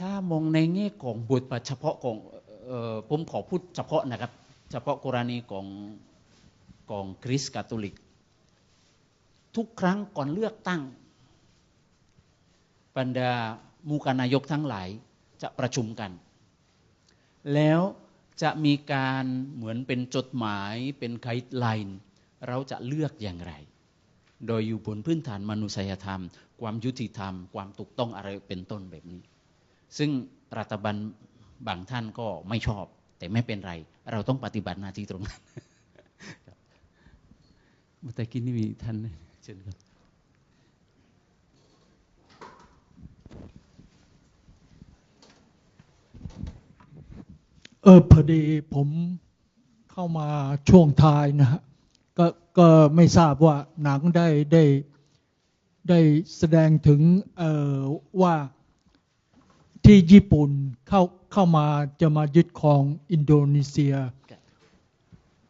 ถ้ามองในแง่ของบทบาทเฉพาะของออผมขอพูดเฉพาะนะครับ เฉพาะกรณีของของคริสต์คาทอลิก ทุกครั้งก่อนเลือกตั้ง บรรดามูกานายกทั้งหลายจะประชุมกัน แล้วจะมีการเหมือนเป็นจดหมายเป็นไกด์ไลน์เราจะเลือกอย่างไร โดยอยู่บนพื้นฐานมนุษยธรรม ความยุติธรรม ความถูกต้องอะไรเป็นต้นแบบนี้ ซึ่งรัฐบาลบางท่านก็ไม่ชอบ แต่ไม่เป็นไร เราต้องปฏิบัติหน้าที่ตรงนั้นเมื่อกี้นี่มีท่านเชิญครับเออพอดีผมเข้ามาช่วงท้ายนะฮะก็ก็ไม่ทราบว่าหนังได้ได้ได้แสดงถึงเอ่อว่า ที่ญี่ปุ่นเข้าเข้ามาจะมายึดครองอินโดนีเซียครับ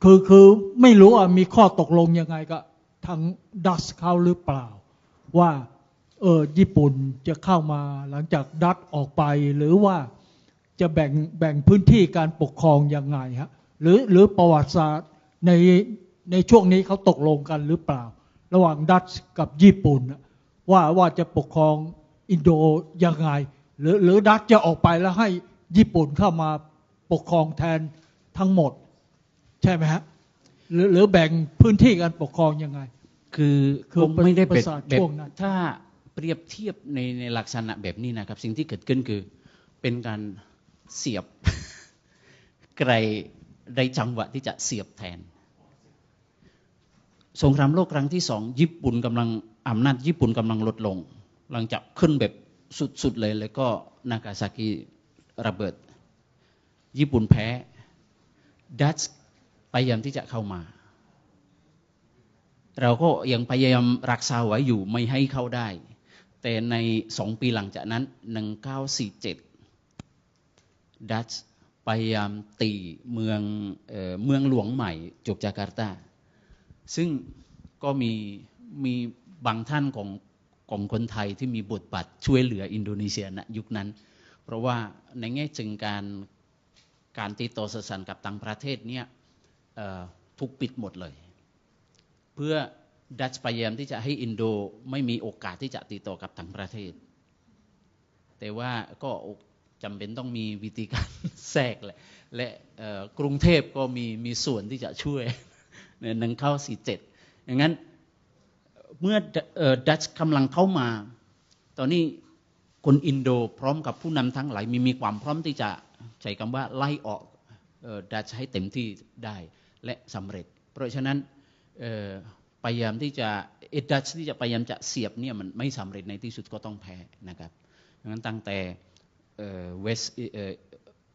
คือคือไม่รู้ว่ามีข้อตกลงยังไงกับทางดัชเขาหรือเปล่า ว่าเออญี่ปุ่นจะเข้ามาหลังจากดัชออกไป หรือว่าจะแบ่งแบ่งพื้นที่การปกครองยังไงฮะหรือหรือประวัติศาสตร์ในในช่วงนี้เขาตกลงกันหรือเปล่า ระหว่างดัตช์กับญี่ปุ่นน่ะว่าว่าจะปกครองอินโดยังไง หรือหรือดัตช์จะออกไปแล้วให้ญี่ปุ่นเข้ามาปกครองแทนทั้งหมด ใช่ไหมฮะหรือหรือแบ่งพื้นที่การปกครองยังไง คือคือผมไม่ได้เป็นประสาทแบบช่วงนั้นถ้าเปรียบเทียบในในลักษณะแบบนี้นะครับ สิ่งที่เกิดขึ้นคือเป็นการเสียบไกลในจังหวะที่จะเสียบแทน สงครามโลกครั้งที่สองญี่ปุ่นกำลังอำนาจญี่ปุ่นกำลังลดลง หลังจากขึ้นแบบ สุดๆเลยแล้วก็นากาซากิระเบิด ญี่ปุ่นแพ้ ดัตช์พยายามที่จะเข้ามา เราก็ยังพยายามรักษาไว้อยู่ไม่ให้เข้าได้ แต่ในสองปีหลังจากนั้น 1947 ดัตช์พยายามตีเมืองเออเมืองหลวงใหม่จกจาการ์ตา ซึ่งก็มีมีบางท่านของ ของคนไทยที่มีบทบาทช่วยเหลืออินโดนีเซียณยุคนั้น เพราะว่าในแง่จึงการการติดต่อสื่อสารกับต่างประเทศเนี่ยถูกปิดหมดเลย เพื่อดัชพยายามที่จะให้อินโดไม่มีโอกาสที่จะติดต่อกับต่างประเทศ แต่ว่าก็จำเป็นต้องมีวิธีการแทรกแหละและกรุงเทพก็มีมีส่วนที่จะช่วยในหนึ่งเข้าสี่เจ็ดอย่างนั้น เมื่อดัตช์กำลังเข้ามา ตอนนี้คนอินโดพร้อมกับผู้นำทั้งหลายมีมีความพร้อมที่จะใช้คำว่าไล่ออกดัตช์ให้เต็มที่ได้และสำเร็จ เพราะฉะนั้นพยายามที่จะเอดัชที่จะพยายามจะเสียบเนี่ยมันไม่สำเร็จในที่สุดก็ต้องแพ้นะครับดังนั้นตั้งแต่เวส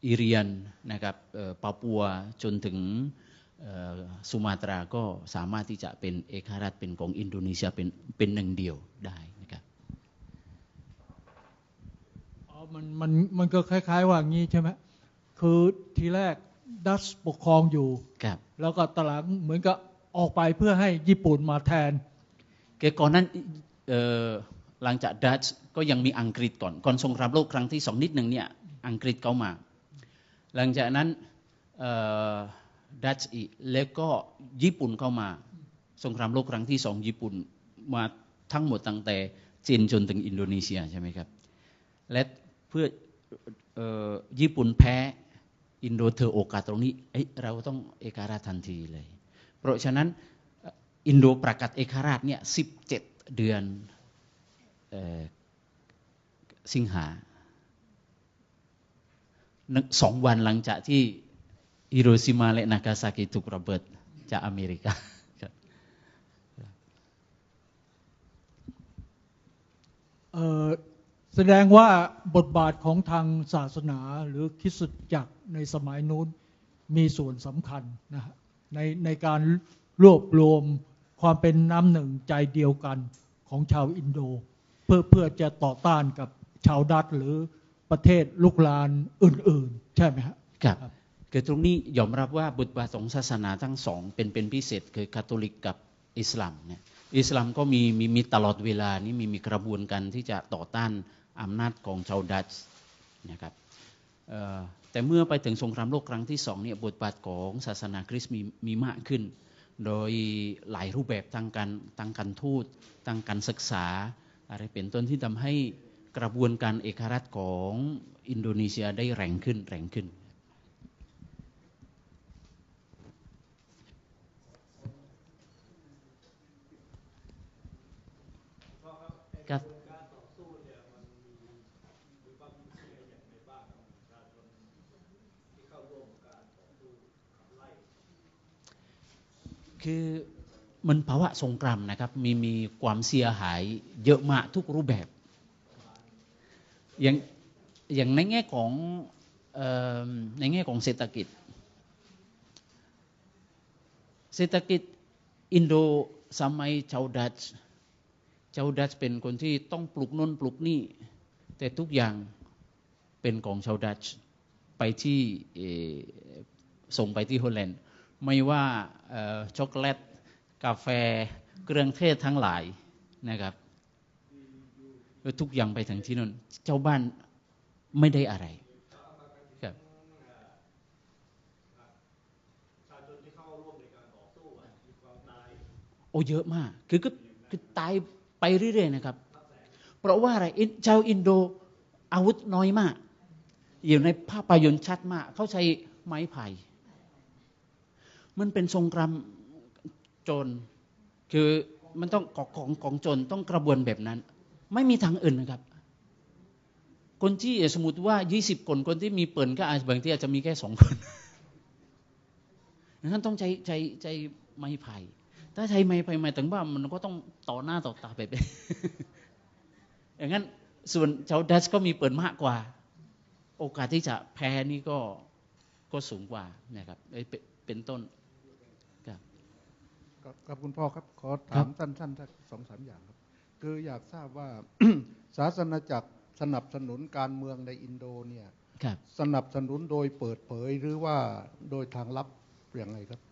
อิเรียนนะครับปาปัวจนถึง สุมาตราก็สามารถที่จะเป็นเอกราชเป็นของอินโดนีเซียเป็นเป็นหนึ่งเดียวได้นะครับอ๋อมันมันมันก็คล้าย ๆ ว่างี้ใช่ไหมคือทีแรกดัชปกครองอยู่ครับแล้วก็ตอนหลังเหมือนกับออกไปเพื่อให้ญี่ปุ่นมาแทนแกก่อนนั้นเอ่อหลังจากดัตช์ก็ยังมีอังกฤษก่อนก่อนสงครามโลกครั้งที่สองนิดหนึ่งเนี่ยอังกฤษเข้ามา หลังจากนั้น ดัตช์อีกแล้วก็ญี่ปุ่นเข้ามา สงครามโลกครั้งที่สองญี่ปุ่นมาทั้งหมดตั้งแต่จีนจนถึงอินโดนีเซียใช่ไหมครับ และเพื่ออญี่ปุ่นแพ้อินโดเธอโอกาสตรงนี้เเราต้องเอกราชทันทีเลย เพราะฉะนั้นอินโดประกาศเอกราชเนี่ย17เดือนเอ่อสิงหาสองวันหลังจากที่ ฮิโรชิมาและนากาซากิถูกระเบิดจากอเมริกาครับเอ่อแสดงว่าบทบาทของทางศาสนาหรือคริสตจักรในสมัยนู้นมีส่วนสำคัญนะฮะในในการรวบรวมความเป็นน้ำหนึ่งใจเดียวกันของชาวอินโด เพื่อเพื่อจะต่อต้านกับชาวดัตช์หรือประเทศลุกลานอื่น ๆ ใช่ไหมฮะครับครับ คือตรงนี้ยอมรับว่าบทบาทของศาสนาทั้งสองเป็นเป็นพิเศษคือคาทอลิกกับอิสลามเนี่ยอิสลามก็มีมีมีตลอดเวลานี้มีมีกระบวนการที่จะต่อต้านอำนาจของชาวดัตช์นะครับแต่เมื่อไปถึงสงครามโลกครั้งที่สองเนี่ยบทบาทของศาสนาคริสต์มีมีมากขึ้น โดยหลายรูปแบบทางการทางการทูตทางการศึกษา อะไรเป็นต้นที่ทำให้กระบวนการเอกราชของอินโดนีเซียได้แรงขึ้นแรงขึ้น ครับคือมันภาวะสงครามนะครับ มีมีความเสียหายเยอะมากทุกรูปแบบ อย่างอย่างในแง่ของออในแง่ของเศรษฐกิจ เศรษฐกิจอินโดสมัยชาวดัตช์ ชาวดัตช์เป็นคนที่ต้องปลูกน้นปลูกนี่ แต่ทุกอย่างเป็นของชาวดัตช์ไปที่เอ่อส่งไปที่ฮอลแลนด์ ไม่ว่าเอ่อช็อกโกแลต กาแฟ เครื่องเทศทั้งหลายนะครับทุกอย่างไปถึงที่นั่นเจ้าบ้านไม่ได้อะไรครับโอ้เยอะมาก คือก็คือตาย ไปเรื่อยๆนะครับ เพราะว่าอะไรอินชาวอินโดอาวุธน้อยมาก อยู่ในภาพยนตร์ชัดมาก เขาใช้ไม้ไผ่ มันเป็นสงครามโจร คือมันต้องกของของโจรต้องกระบวนแบบนั้น ไม่มีทางอื่นนะครับ คนที่สมมติว่า 20 คนคนที่มีปืนก็อาจบางทีอาจจะมีแค่สองคนนั้นต้องใช้ใช้ใช้ไม้ไผ่ ถ้าใช้ไม้ไผ่หมายถึงว่ามันก็ต้องต่อหน้าต่อตาไปไปอย่างนั้นส่วนชาวดัชก็มีปืนมากกว่า โอกาสที่จะแพ้นี่ก็ก็สูงกว่านะครับเป็นเป็นต้นครับครับครับคุณพ่อครับ ขอครัถาบมสั้นๆสักสองสามอย่างครับ คืออยากทราบว่าศาสนาจักรสนับสนุนการเมืองในอินโดเนี่ยครับสนับสนุนโดยเปิดเผยหรือว่าโดยทางลับอย่างไรครับเอ่อ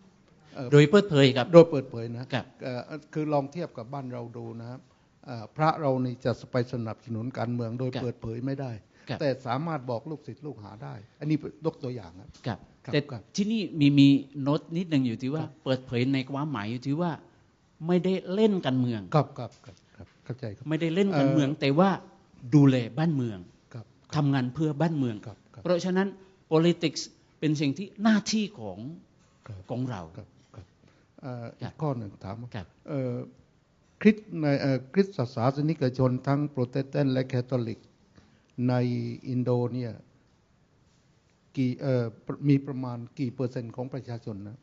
โดยเปิดเผยครับ โดยเปิดเผยนะครับเอ่อคือลองเทียบกับบ้านเราดูนะครับเอ่อพระเรานี่จะไปสนับสนุนการเมืองโดยครับเปิดเผยไม่ได้ครับแต่สามารถบอกลูกศิษย์ลูกหาได้ อันนี้ยกตัวอย่างครับครับครับแต่ครับที่นี่มีมีโน้ตนิดหนึ่งอยู่ที่ว่าครับเปิดเผยในความหมายอยู่ที่ว่าไม่ได้เล่นการเมืองครับครับครับครับเข้าใจครับไม่ได้เล่นการเมือง แต่ว่าดูแลบ้านเมืองครับทำงานเพื่อบ้านเมืองครับครับเพราะฉะนั้น politics เป็นสิ่งที่หน้าที่ของครับของเราครับครับเอ่อครัอีบกข้อหนึ่งถามว่าครับเอ่อคริสต์ในเอ่อคริสตศาสนิกชนทั้งโปรเตสแตนต์และแคทอลิก ในอินโดเนี่ยกี่เอ่อมีประมาณกี่เปอร์เซ็นต์ของประชาชนนะ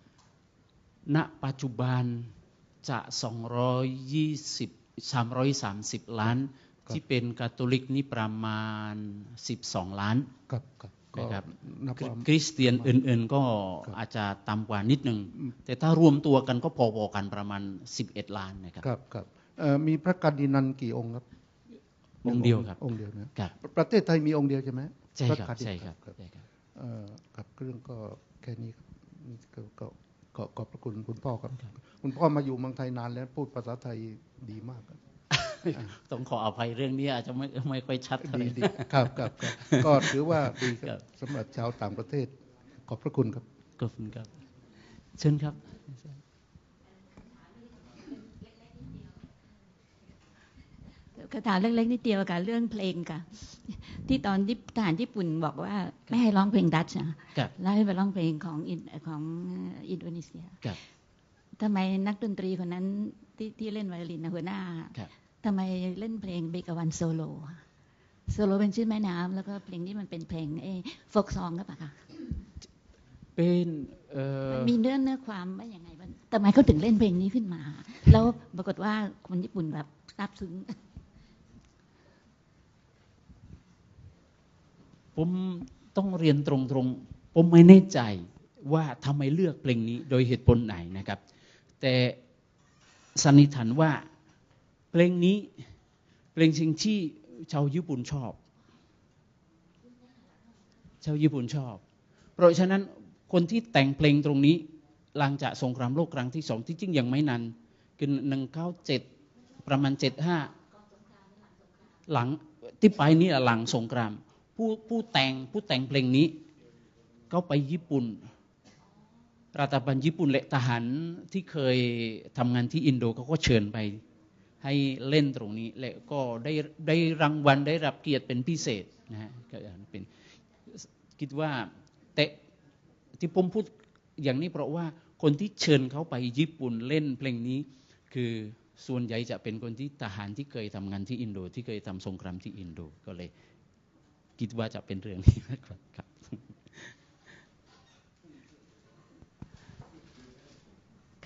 ณ ปัจจุบันจะ 220 330 ล้าน ที่เป็นคาทอลิกนี่ประมาณ 12 ล้าน ครับครับก็ นะครับนับคริว่าคริสเตียนอื่นๆก็ครับอาจจะต่ำกว่านิดหนึ่งแต่ถ้ารวมตัวกันก็พอๆกันประมาณ 11 ล้านนะครับครับครับเอ่อมีพระกันดินันกี่องค์ครับ องค์เดียวครับองค์เดียวนะครับประเทศไทยมีองค์เดียวใช่ไหมใช่พะครับกันดินันใช่ครับครับใช่ครับเอ่อครับเรื่องก็แค่นี้ครับนี่ก็ก็ก็ขอบพระคุณคุณพ่อครับ คุณพ่อมาอยู่เมืองไทยนานแล้วพูดภาษาไทยดีมากครับ ต้องขออภัยเรื่องนี้อาจจะไม่ไม่ค่อยชัดเท่าไหดีร่ดีครับครับครับก็ถือว่าดีคครัรับบสำหรับชาวต่างประเทศ ขอบพระคุณครับขอบคุณครับ เชิญครับคำถามเล็กๆนิดเดียวค่ะเรื่องเพลงค่ะ ที่ตอนที่ทหารญี่ปุ่นบอกว่าไม่ให้ร้องเพลงดัตช์นะครับแล้วให้ไปร้องเพลงของอินของอินโดนีเซียครับทำไมนักดนตรีคนนั้นที่ที่เล่นไวโอลินนะหัวหน้าครับ ทำไมเล่นเพลงเบกาวันโซโลโซโลเป็นชื่อแม่น้ำแล้วก็เพลงนี้มันเป็นเพลงเอฟกซองก็ปล่ะคะเป็นเอ่มัอนมีเนื้อเนื้อความว่าอย่างไงมันทำไมเขาถึงเล่นเพลงนี้ขึ้นมา แล้วปรากฏว่าคนญี่ปุ่นแบบซาบซึ้งผมต้องเรียนตรงๆ ผมไม่แน่ใจว่าทำไมเลือกเพลงนี้โดยเหตุผลไหนนะครับ แต่สันนิษฐานว่าเพ ลงนี้ เพลงสิ่งที่ชาวญี่ปุ่นชอบ ชาวญี่ปุ่นชอบ เพราะฉะนั้นคนที่แต่งเพลงตรงนี้ หลังจากสงครามโลกครั้งที่สองที่จริงยังไม่นานคือหนึ่งเก้าเจ็ดประมาณเจ็ดห้าหลังที่ไปนี่หลังสงครามผผู้ผู้แต่งผู้แต่งเพลงนี้เขาไปญี่ปุ่นรัฐบาลญี่ปุ่นและทหารที่เคยทำงานที่อินโดเขาก็เชิญไป ให้เล่นตรงนี้ และก็ได้ได้รางวัลได้รับเกียรติเป็นพิเศษนะฮะก็เป็นคิดว่าแต่ที่ผมพูดอย่างนี้เพราะว่าคนที่เชิญเขาไปญี่ปุ่นเล่นเพลงนี้คือส่วนใหญ่จะเป็นคนที่ทหารที่เคยทำงานที่อินโด ที่เคยทำสงครามที่อินโดก็เลย คิดว่าจะเป็นเรื่องนี้มากกว่าครับ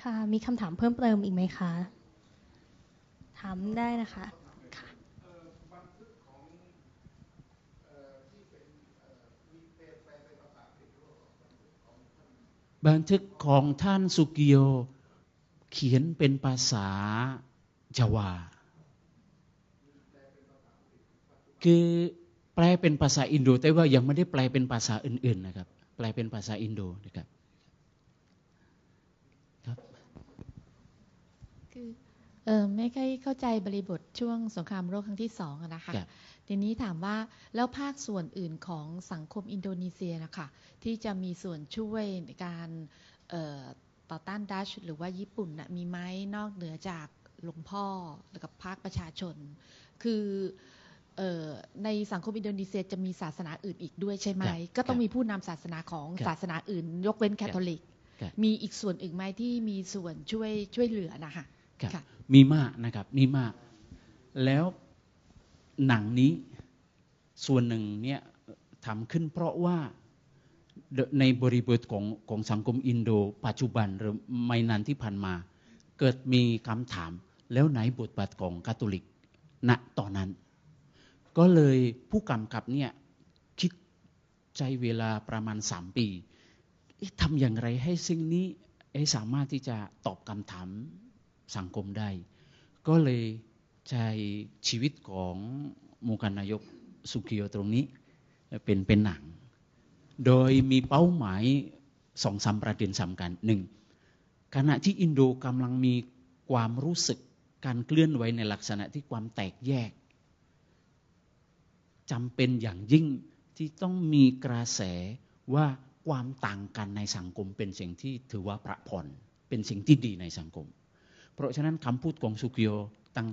ค่ะมีคำถามเพิ่มเติมอีกไหมคะ ถามได้นะคะค่ะบันทึกของท่านสุกิโยเขียนเป็นภาษาจาวา คือแปลเป็นภาษาอินโด แต่ว่ายังไม่ได้แปลเป็นภาษาอื่น ๆ นะครับ แปลเป็นภาษาอินโดนะครับครับ คือ เออไม่ค่อยเข้าใจบริบทช่วงสงครามโลกครั้งที่สองอะนะคะครับทีนี้ถามว่าแล้วภาคส่วนอื่นของสังคมอินโดนีเซียนะคะที่จะมีส่วนช่วยในการเอ่อต่อต้านดัชหรือว่าญี่ปุ่นน่ะมีไหมนอกเหนือจากหลวงพ่อหรือกับภาคประชาชน คือเอ่อในสังคมอินโดนีเซียจะมีศาสนาอื่นอีกด้วยใช่ไหมครับก็ต้องครับมีผู้นำศาสนาของครับศาสนาอื่น ยกเว้นแคทอลิกครับมีอีกส่วนอื่นไหมที่มีส่วนช่วยช่วยเหลือนะคะ ครับค่ะมีมากนะครับ มีมาก แล้วหนังนี้ส่วนหนึ่งเนี่ยทำขึ้นเพราะว่าในบริบทของของสังคมอินโด ปัจจุบันหรือไม่นานที่ผ่านมา เกิดมีคำถาม แล้วไหนบทบาทของคาทอลิกณตอนนั้น ก็เลยผู้กำกับเนี่ยคิดใจเวลาประมาณสามปีเอ๊ะทำอย่างไรให้สิ่งนี้เอ๊ะสามารถที่จะตอบคำถาม สังคมได้ ก็เลยใช้ชีวิตของมูกันนายกสุกิโยตรงนี้เป็นเป็นหนัง โดยมีเป้าหมายสองสามประเด็นสำคัญหนึ่งขณะที่อินโดกำลังมีความรู้สึกการเคลื่อนไหวในลักษณะที่ความแตกแยกจำเป็นอย่างยิ่งที่ต้องมีกระแสว่าความต่างกันในสังคมเป็นสิ่งที่ถือว่าประพรเป็นสิ่งที่ดีในสังคม เพราะฉะนั้นคำพูดของสุกิโยตั้ง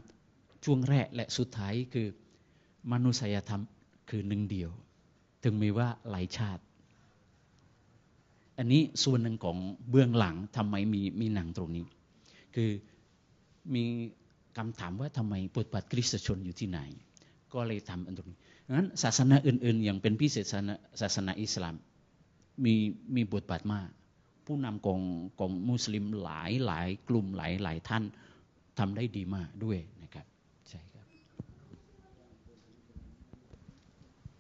ช่วงแรกและสุดท้ายคือมนุษยธรรมคือหนึ่งเดียว ถึงมีว่าหลายชาติ อันนี้ส่วนหนึ่งของเบื้องหลังทำไมมีมีหนังตรงนี้ คือมีคำถามว่าทำไมบทบาทคริสตชนอยู่ที่ไหน ก็เลยทำอันตรงนี้งั้นศาสนาอื่น ๆ อย่างเป็นพิเศษศาสนาศาสนาอิสลามมีมีบทบาทมาก ผู้นำของของมุสลิมหลายหลายกลุ่มหลายหลายท่านทำได้ดีมากด้วยนะครับใช่ครับ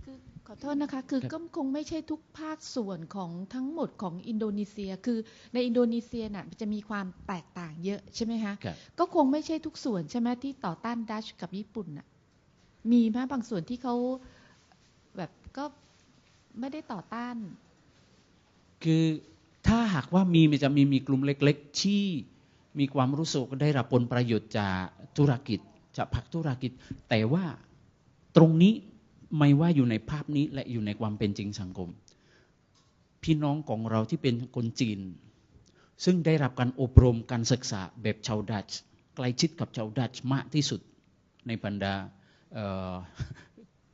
คือขอโทษนะคะ คือครับก็คงไม่ใช่ทุกภาคส่วนของทั้งหมดของอินโดนีเซีย คือในอินโดนีเซียน่ะจะมีความแตกต่างเยอะใช่ไหมคะครับก็คงไม่ใช่ทุกส่วนใช่ไหมที่ต่อต้านดัชกับญี่ปุ่นน่ะมีไหมบางส่วนที่เขาแบบก็ไม่ได้ต่อต้าน คือ ถ้าหากว่ามีมันจะมีมีกลุ่มเล็ก ๆ ที่มีความรู้สึกได้รับผลประโยชน์จากธุรกิจจากภาคธุรกิจ แต่ว่าตรงนี้ไม่ว่าอยู่ในภาพนี้และอยู่ในความเป็นจริงสังคม พี่น้องของเราที่เป็นคนจีน ซึ่งได้รับการอบรมการศึกษาแบบชาวดัตช์ใกล้ชิดกับชาวดัตช์มากที่สุดในบรรดา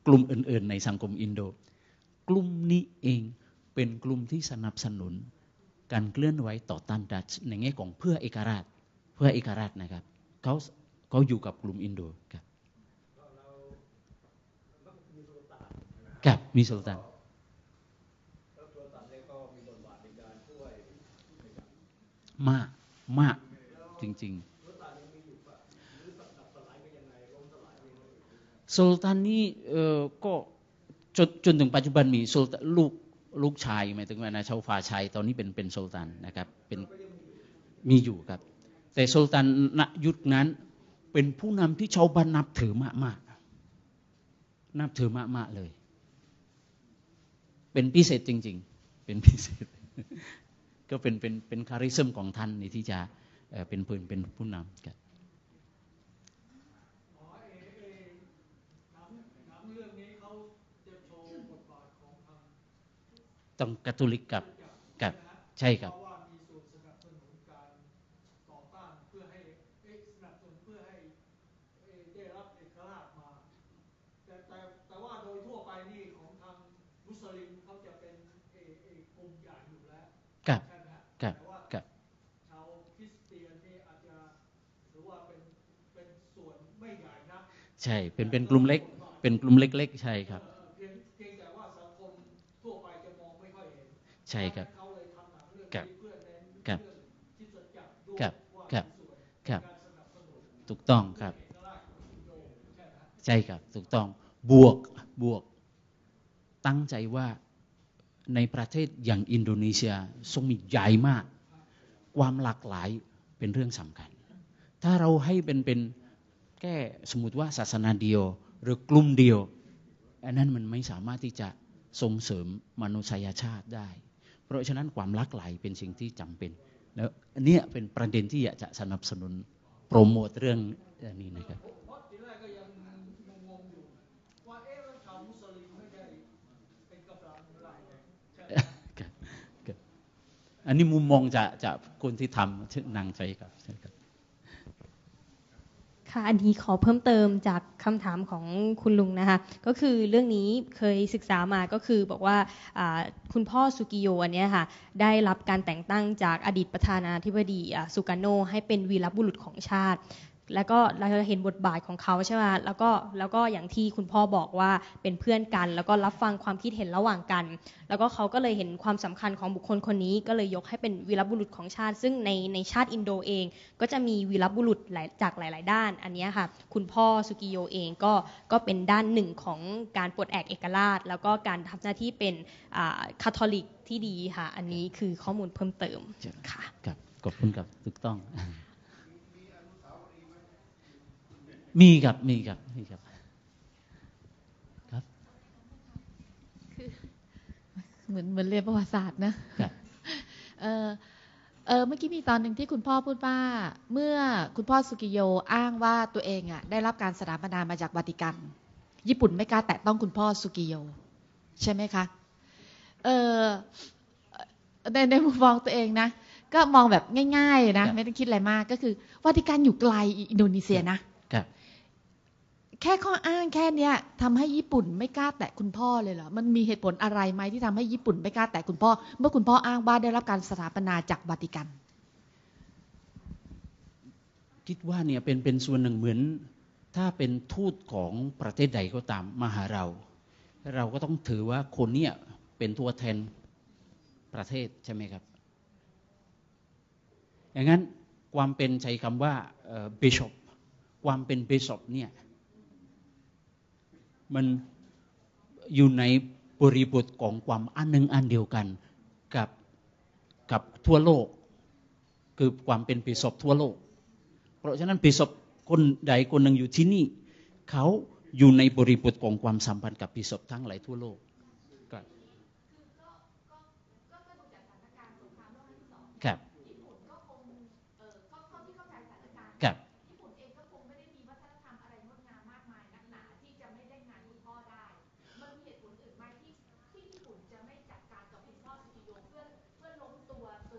กลุ่มอื่น ๆ ในสังคมอินโด กลุ่มนี้เองเป็นกลุ่มที่สนับสนุน การเคลื่อนไหวต่อต้านดัตช์ในแง่ของเพื่อเอกราชเพื่อเอกราชนะครับเขาเขาอยู่กับกลุ่มอินโดครับครับมีสุลต่านมากมากจริงๆสุลต่านนี่เออก็จนจนถึงปัจจุบันมีสุลต่านลูก ลูกชายหมายถึงว่านาชาวฟาชัยตอนนี้เป็นเป็นสุลต่านนะครับเป็นมีอยู่ครับ แต่สุลต่านณยุคนั้นเป็นผู้นำที่ชาวบ้านนับถือมากมากนับถือมากมากเลย เป็นพิเศษจริง ๆ เป็นพิเศษ ก็เป็นเป็นเป็นคาริซึมของท่านในที่จะเป็นพื้นเป็นผู้นำครับ หนังเรื่องนี้เขาจะโชว์บท ต้องคาทอลิกกับกับใช่ครับเพราะว่ามีส่วนสนับสนุนการต่อต้านเพื่อให้เอ๊ะสนับสนุนเพื่อให้เอ่อได้รับเอกราชมาแต่แต่แต่ว่าโดยทั่วไปนี่ของทางมุสลิมเขาจะเป็นเออเออกลุ่มใหญ่อยู่แล้วกับใช่ไหมฮะกับแต่ว่ากับชาวคริสเตียนนี่อาจจะถือว่าเป็นเป็นส่วนไม่ใหญ่นักใช่เป็นเป็นกลุ่มเล็ก เป็นกลุ่มเล็กๆใช่ครับ ใช่ครับครับครับเรื่องที่จะจับด้วยครับครับครับการสนับถูกต้องครับใช่ไหมฮะใช่ครับถูกต้องบวกบวก ตั้งใจว่าในประเทศอย่างอินโดนีเซียทรงมีใหญ่มาก ความหลากหลายเป็นเรื่องสำคัญ ถ้าเราให้เป็นเป็นแค่สมมติว่าศาสนาเดียว หรือกลุ่มเดียวอันนั้นมันไม่สามารถที่จะส่งเสริมมนุษยชาติได้ เพราะฉะนั้นความหลากหลายเป็นสิ่งที่จำเป็น แล้วอันนี้เป็นประเด็นที่อยากจะสนับสนุนโปรโมทเรื่องอันนี้นะครับอันนี้มุมมองจะจะคนที่ทำชื่อนางใจครับใช่ ค่ะอันนี้ขอเพิ่มเติมจากคำถามของคุณลุงนะคะก็คือเรื่องนี้เคยศึกษามาก็คือบอกว่าคุณพ่อสุกิโยอันเนี้ยค่ะได้รับการแต่งตั้งจากอดีตประธานาธิบดีสุการโนให้เป็นวีรบุรุษของชาติ แล้วก็เราจะเห็นบทบาทของเขาใช่ไหมแล้วก็แล้วก็อย่างที่คุณพ่อบอกว่าเป็นเพื่อนกัน แล้วก็รับฟังความคิดเห็นระหว่างกัน แล้วก็เขาก็เลยเห็นความสำคัญของบุคคลคนนี้ ก็เลยยกให้เป็นวีรบุรุษของชาติ ซึ่งในในชาติอินโดเอง ก็จะมีวีรบุรุษหลายจากหลาย ๆ ด้าน อันเนี้ยค่ะ คุณพ่อสุกิโยเองก็ก็เป็นด้านหนึ่งของการปลดแอกเอกราช แล้วก็การทำหน้าที่เป็นคาทอลิกที่ดีค่ะ อันนี้คือข้อมูลเพิ่มเติมค่ะครับขอบคุณครับถูกต้อง มีครับมีครับมีครับครับ เหมือนเหมือนเรียนประวัติศาสตร์นะครับเออเออเมื่อกี้มีตอนหนึ่งที่คุณพ่อพูดว่าเมื่อคุณพ่อสุกิโยอ้างว่าตัวเองอะได้รับการสถาปนามาจากวาติกัน ญี่ปุ่นไม่กล้าแตะต้องคุณพ่อสุกิโย ใช่ไหมคะเออในในมุมมองตัวเองนะ ก็มองแบบง่าย ๆ นะ ไม่ต้องคิดอะไรมากก็คือวาติกันอยู่ไกลอินโดนีเซียนะครับ แค่ข้ออ้างแค่เนี้ยทำให้ญี่ปุ่นไม่กล้าแตะคุณพ่อเลยเหรอ มันมีเหตุผลอะไรไหมที่ทำให้ญี่ปุ่นไม่กล้าแตะคุณพ่อ เมื่อคุณพ่ออ้างว่าได้รับการสถาปนาจากวาติกัน คิดว่าเนี่ยเป็นเป็นส่วนหนึ่งเหมือน ถ้าเป็นทูตของประเทศใดก็ตามมาหาเรา เราก็ต้องถือว่าคนเนี้เป็นตัวแทนประเทศใช่ไหมครับ อย่างนั้นความเป็นใช้คำว่าบิชอปความเป็นบิชอปเนี่ย มันอยู่ในบริบทของความอันหนึ่งอันเดียวกันกับกับทั่วโลก คือความเป็นปีศพทั่วโลก เพราะฉะนั้นปีศพคนใดคนหนึ่งอยู่ที่นี่ เขาอยู่ในบริบทของความสัมพันธ์กับปีศพทั้งหลายทั่วโลกครับครับครับ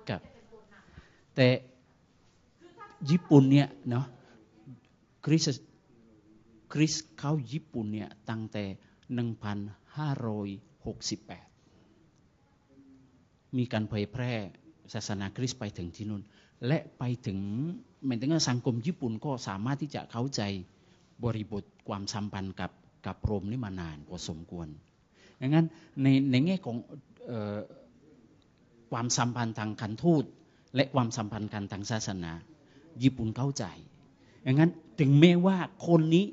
ครับ แต่ญี่ปุ่นเนี่ยเนาะคริสคริสเขาญี่ปุ่นเนี่ยตั้งแต่ 1568 มีการเผยแพร่ศาสนาคริสต์ไปถึงที่นู่น และไปถึงหมายถึงสังคมญี่ปุ่นก็สามารถที่จะเข้าใจบริบทความสัมพันธ์กับกับโรมนี่มานานพอสมควรดังนั้นในในแง่ของออความสัมพันธ์ทางการทูต และความสัมพันธ์กันทางศาสนา ญี่ปุ่นเข้าใจอย่างนั้นถึงแม้ว่าคนนี้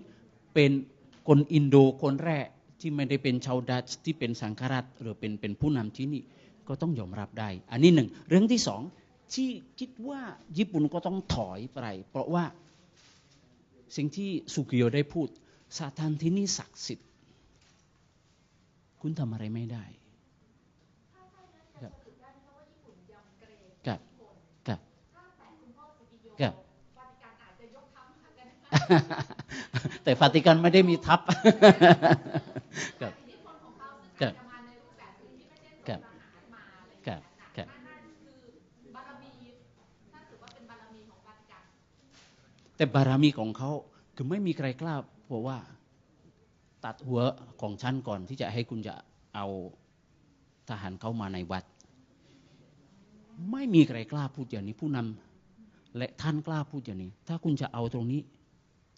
เป็นคนอินโดคนแรกที่ไม่ได้เป็นชาวดัตช์ที่เป็นสังฆราชหรือเป็นเป็นผู้นำที่นี่ก็ต้องยอมรับได้ อันนี้หนึ่งเรื่องที่สองที่คิดว่าญี่ปุ่นก็ต้องถอยไป เพราะว่าสิ่งที่สุกิโยได้พูดสถานที่นี้ศักดิ์สิทธิ์ คุณทำอะไรไม่ได้ ครับครับครับ ครับแต่ฟาติกันไม่ได้มีทัพครับครับครับครับครับแต่บารมีของเขาคือไม่มีใครกล้าบอกว่า ตัดหัวของฉันก่อนที่จะให้คุณจะเอาทหารเข้ามาในวัด ไม่มีใครกล้าพูดอย่างนี้ผู้นำ และท่านกล้าพูดอย่างนี้ ถ้าคุณจะเอาตรงนี้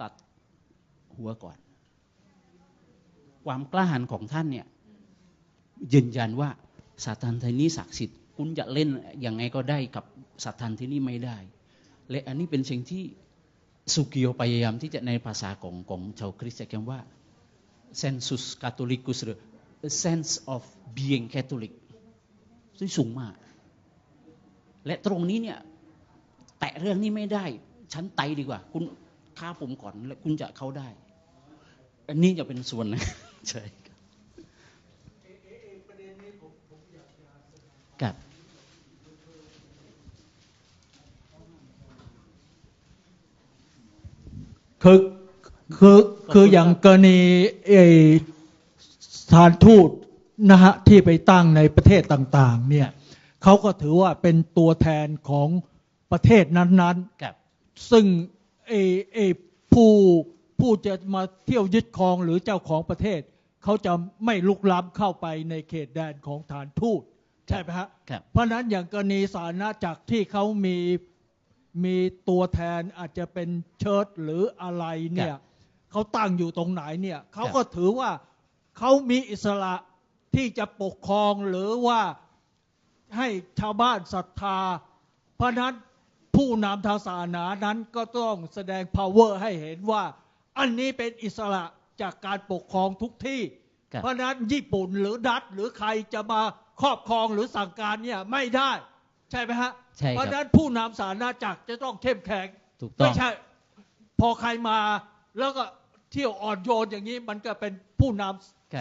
ตัดหัวก่อน ความกล้าหาญของท่านเนี่ยยืนยันว่าสถานที่นี้ศักดิ์สิทธิ์คุณจะเล่นยังไงก็ได้กับสถานที่นี้ไม่ได้ และอันนี้เป็นสิ่งที่สุกิโยพยายามที่จะในภาษาของของชาวคริสต์จะเรียกว่า sensus catholicus หรือ sense of being Catholic ซึ่งสูงมาก และตรงนี้เนี่ย แตะเรื่องนี้ไม่ได้ ฉันไตดีกว่า คุณฆ่าผมก่อนแล้วคุณจะเข้าได้ อันนี้จะเป็นส่วนนะใช่กับคือคือคืออย่างกรณีไอ้สถานทูตนะฮะที่ไปตั้งในประเทศต่าง ๆ เนี่ยเขาก็ถือว่าเป็นตัวแทนของ ประเทศนั้นครับๆซึ่งไอ้ไอ้ผู้ผู้จะมาเที่ยวยึดครองหรือเจ้าของประเทศ เขาจะไม่ลุกล้ำเข้าไปในเขตแดนของฐานทูตใช่ไหมฮะครับเพราะฉะนั้นอย่างกรณีสาธารณจักรที่เขามีมีตัวแทนอาจจะเป็นเชิดหรืออะไรเนี่คยรับเขาตั้งอยู่ตรงไหนเนี่ยเขาครับก็ถือว่าเขามีอิสระที่จะปกครองหรือว่าให้ชาวบ้านศรัทธา เพราะฉะนั้น ผู้นำทางศาสนานั้นก็ต้องแสดง power ให้เห็นว่า อันนี้เป็นอิสระจากการปกครองทุกที่ครับเพราะฉะนั้นญี่ปุ่นหรือดัตช์หรือใครจะมาครอบครองหรือสั่งการเนี่ยไม่ได้ ใช่ไหมฮะใช่ครับเพราะฉะนั้นผู้นำศาสนาจักรจะต้องเข้มแข็งถูกต้องไม่ใช่ พอใครมาแล้วก็เที่ยวอ่อนโยนอย่างนี้มันก็เป็นผู้นครับ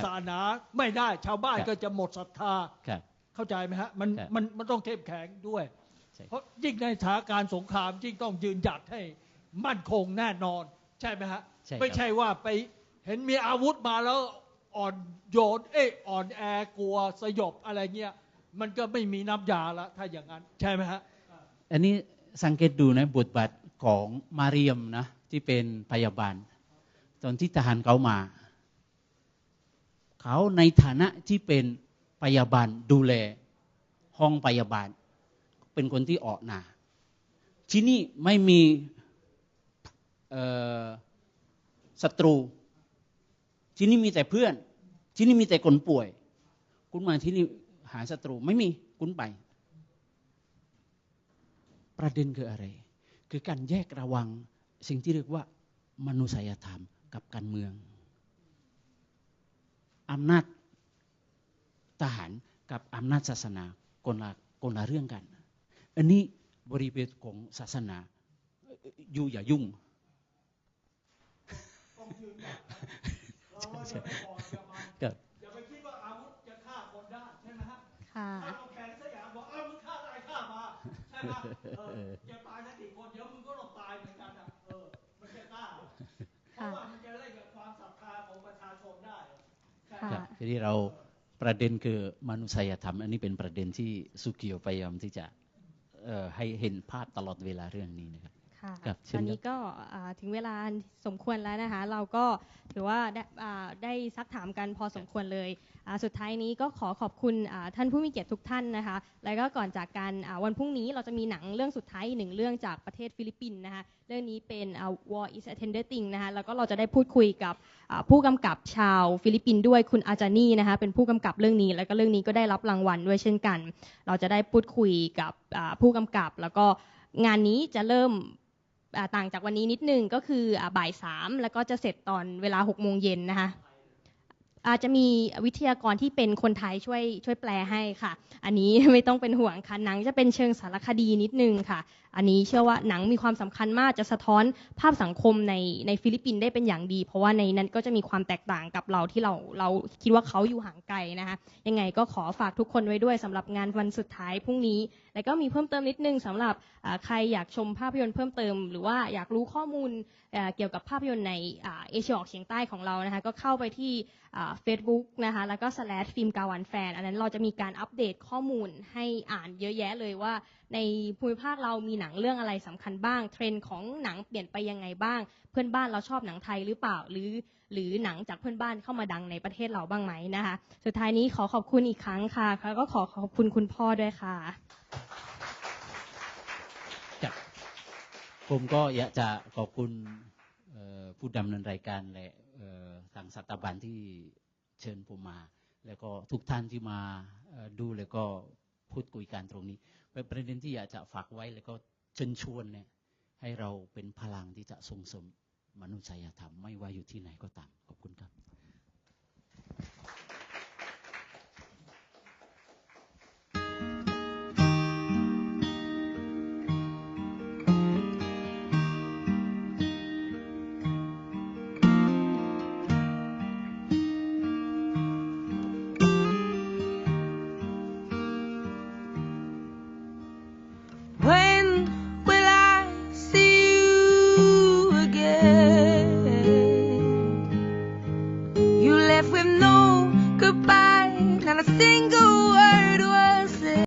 ำศาสนาไม่ได้ชาวบ้านครับก็จะหมดศรัทธาครับเข้าใจไหมฮะมันครับมันมันต้องเข้มแข็งด้วยใช่ เพราะยิ่งในสถานการณ์สงครามยิ่งต้องยืนหยัดให้มั่นคงแน่นอน ใช่ไหมฮะใช่ครับไม่ใช่ว่าไปเห็นมีอาวุธมาแล้วอ่อนโยนเอ้ยอ่อนแอกลัวสยบอะไรเงี้ยมันก็ไม่มีน้ำยาละถ้าอย่างนั้น ใช่ไหมฮะ อันนี้สังเกตดูนะบทบาทของมาเรียมนะ ที่เป็นพยาบาล ตอนที่ทหารเขามา เขาในฐานะที่เป็นพยาบาลดูแลห้องพยาบาล เป็นคนที่ออกหนาที่นี่ไม่มีศัตรู ที่นี่มีแต่เพื่อน ที่นี่มีแต่คนป่วย คุณมาที่นี่หาศัตรูไม่มีคุณไป ประเด็นคืออะไร คือการแยกระวังสิ่งที่เรียกว่ามนุษยธรรมกับการเมืองอำนาจทหารกับอำนาจศาสนาคนละคนละเรื่องกัน อันนี้บริเวณของศาสนา อยู่อย่ายุ่งใช่ครับอย่าไปคิดว่าอาวุธจะฆ่าคนได้ใช่ไหมฮะค่ะถ้าเราแข่งสยามบอกอ้าวมึงฆ่าได้ฆ่ามาใช่ไหมเออจะตายสักกี่คนเดี๋ยวมึงก็ต้องตายเหมือนกันอะเออมันจะกล้าเพราะค่ะว่ามันจะเล่นกับความศรัทธาของประชาชนได้ใช่ไหมค่ะครับทีนี้เราประเด็นคือมนุษยธรรม อันนี้เป็นประเด็นที่สุกิโยพยายามที่จะเอ่อ ให้เห็นภาพตลอดเวลาเรื่องนี้นะครับ ค่ะครับเชิญตอนนี้ก็อ่าถึงเวลาสมควรแล้วนะคะ เราก็ถือว่าได้อ่าได้ซักถามกันพอสมควรเลยอ่าสุดท้ายนี้ก็ขอขอบคุณอ่าท่านผู้มีเกียรติทุกท่านนะคะ แล้วก็ก่อนจากกันอ่าวันพรุ่งนี้เราจะมีหนังเรื่องสุดท้ายอีกหนึ่งเรื่องจากประเทศฟิลิปปินส์นะคะ เรื่องนี้เป็นอ่า War is a Tender Thing นะคะ แล้วก็เราจะได้พูดคุยกับอ่าผู้กำกับชาวฟิลิปปินส์ด้วยคุณอาจานี่นะคะ เป็นผู้กำกับเรื่องนี้ แล้วก็เรื่องนี้ก็ได้รับรางวัลด้วยเช่นกัน เราจะได้พูดคุยกับอ่าผู้กำกับแล้วก็งานนี้จะเริ่มอ่า ต่างจากวันนี้นิดนึงก็คืออบ่ายสามแล้วก็จะเสร็จตอนเวลาหกโมงเย็นนะคะอาจจะมีวิทยากรที่เป็นคนไทยช่วยช่วยแปลให้ค่ะ อันนี้ไม่ต้องเป็นห่วงค่ะหนังจะเป็นเชิงสารคดีนิดนึงค่ะ อันนี้เชื่อว่าหนังมีความสำคัญมากจะสะท้อนภาพสังคมในในฟิลิปปินส์ได้เป็นอย่างดี เพราะว่าในนั้นก็จะมีความแตกต่างกับเราที่เราเราคิดว่าเขาอยู่ห่างไกลนะคะยังไงก็ขอฝากทุกคนไว้ด้วยสำหรับงานวันสุดท้ายพรุ่งนี้ แล้วก็มีเพิ่มเติมนิดนึงสำหรับใครอยากชมภาพยนตร์เพิ่มเติม หรือว่าอยากรู้ข้อมูลเกี่ยวกับภาพยนตร์ในเอเชียออกเฉียงใต้ของเรานะคะก็เข้าไปที่เฟซบุ๊กนะคะแล้วก็ slash ฟิล์มกาวันแฟนอันนั้นเราจะมีการอัปเดตข้อมูลให้อ่านเยอะแยะเลยว่าในภูมิภาคเรามีหนังเรื่องอะไรสำคัญบ้าง เทรนด์ของหนังเปลี่ยนไปยังไงบ้าง เพื่อนบ้านเราชอบหนังไทยหรือเปล่า หรือหรือหนังจากเพื่อนบ้านเข้ามาดังในประเทศเราบ้างไหมนะคะ สุดท้ายนี้ขอขอบคุณอีกครั้งค่ะแล้วก็ขอขอบคุณคุณพ่อด้วยค่ะผมก็อยากจะขอบคุณผู้ดำเนินรายการและทางสถาบันที่เชิญผมมา แล้วก็ทุกท่านที่มาดูแล้วก็ พูดคุยกันตรงนี้ เป็นประเด็นที่อยากจะฝากไว้แล้วก็เชิญชวนเนี่ยให้เราเป็นพลังที่จะส่งเสริมมนุษยธรรมไม่ว่าอยู่ที่ไหนก็ตามขอบคุณครับ